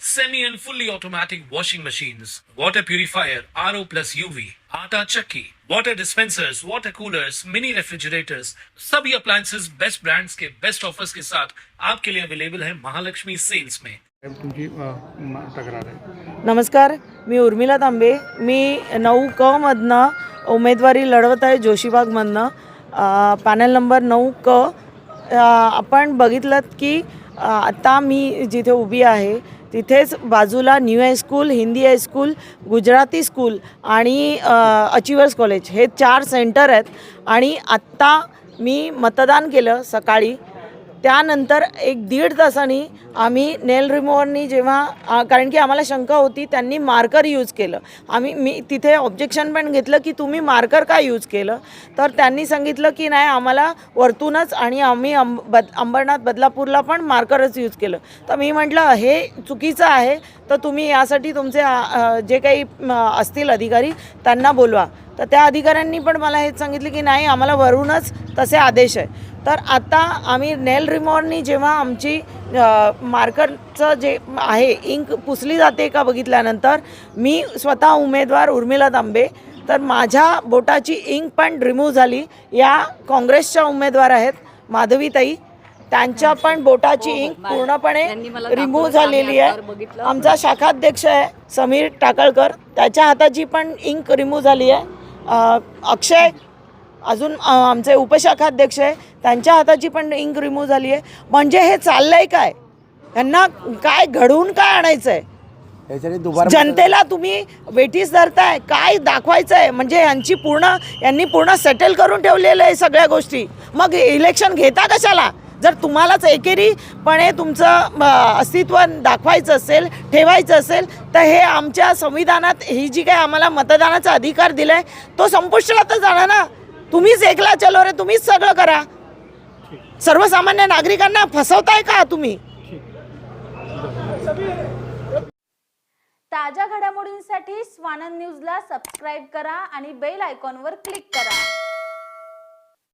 semi and fully automatic washing machines, water purifier, RO plus UV, आटा चक्की, water dispensers, water coolers, mini refrigerators, सभी appliances best brands के best offers के साथ आपके लिए अवेलेबल है महालक्ष्मी सेल्स में तुमची तक्रार आहे नमस्कार मी उर्मिला तांबे. मी नऊ क मधनं उमेदवारी लढवत आहे जोशीबागमधनं. पॅनल नंबर नऊ क. आपण बघितलं की आता मी जिथे उभी आहे तिथेच बाजूला new high school Hindi high school Gujarati school आणि अचिवर्स कॉलेज. हे चार सेंटर आहेत आणि आत्ता मी मतदान केलं सकाळी. त्यानंतर एक दीड तासांनी आम्ही नेल रिमूव्हरनी जेव्हा कारण की आम्हाला शंका होती त्यांनी मार्कर यूज केलं. आम्ही मी तिथे ऑब्जेक्शन पण घेतलं की तुम्ही मार्कर का यूज केलं? तर त्यांनी सांगितलं की नाही आम्हाला वरतूनच आणि आम्ही अंब बद अंबरनाथ बदलापूरला पण मार्करच यूज केलं. तर मी म्हटलं हे चुकीचं आहे तर तुम्ही यासाठी तुमचे जे काही असतील अधिकारी त्यांना बोलवा. तर त्या अधिकाऱ्यांनी पण मला हेच सांगितलं की नाही आम्हाला वरूनच तसे आदेश आहे. तर आता आम्ही नेल रिमॉरनी जेव्हा आमची मार्करचं जे आहे इंक पुसली जाते का बघितल्यानंतर मी स्वतः उमेदवार उर्मिला तांबे तर माझ्या बोटाची इंक पण रिमूव्ह झाली. या काँग्रेसच्या उमेदवार आहेत माधवीताई. त्यांच्या पण बोटाची इंक पूर्णपणे रिमूव्ह झालेली आहे. आमचा शाखाध्यक्ष आहे समीर टाकळकर. त्याच्या हाताची पण इंक रिमूव्ह झाली आहे. अक्षय अजून आमचे उपशाखाध्यक्ष आहे त्यांच्या हाताची पण इंक रिमूव्ह झाली आहे. म्हणजे हे चाललंय काय? यांना काय घडवून काय आणायचं आहे जनतेला तुम्ही वेठीस धरताय काय दाखवायचं आहे म्हणजे यांची पूर्ण यांनी पूर्ण सेटल करून ठेवलेलं आहे सगळ्या गोष्टी. मग इलेक्शन घेता कशाला? जर तुम्हालाच एकेरीपणे तुमचं अस्तित्व दाखवायचं असेल ठेवायचं असेल तर हे आमच्या संविधानात ही जी काय आम्हाला मतदानाचा अधिकार दिला आहे तो संपुष्टातच जाणार ना? तुम्हीच एकला चलो रे तुम्हीच सगळं करा. सर्वसामान्य नागरिकांना फसवताय का तुम्ही? ताज्या घडामोडींसाठी स्वानंद न्यूजला सबस्क्राईब करा आणि बेल आयकॉनवर क्लिक करा.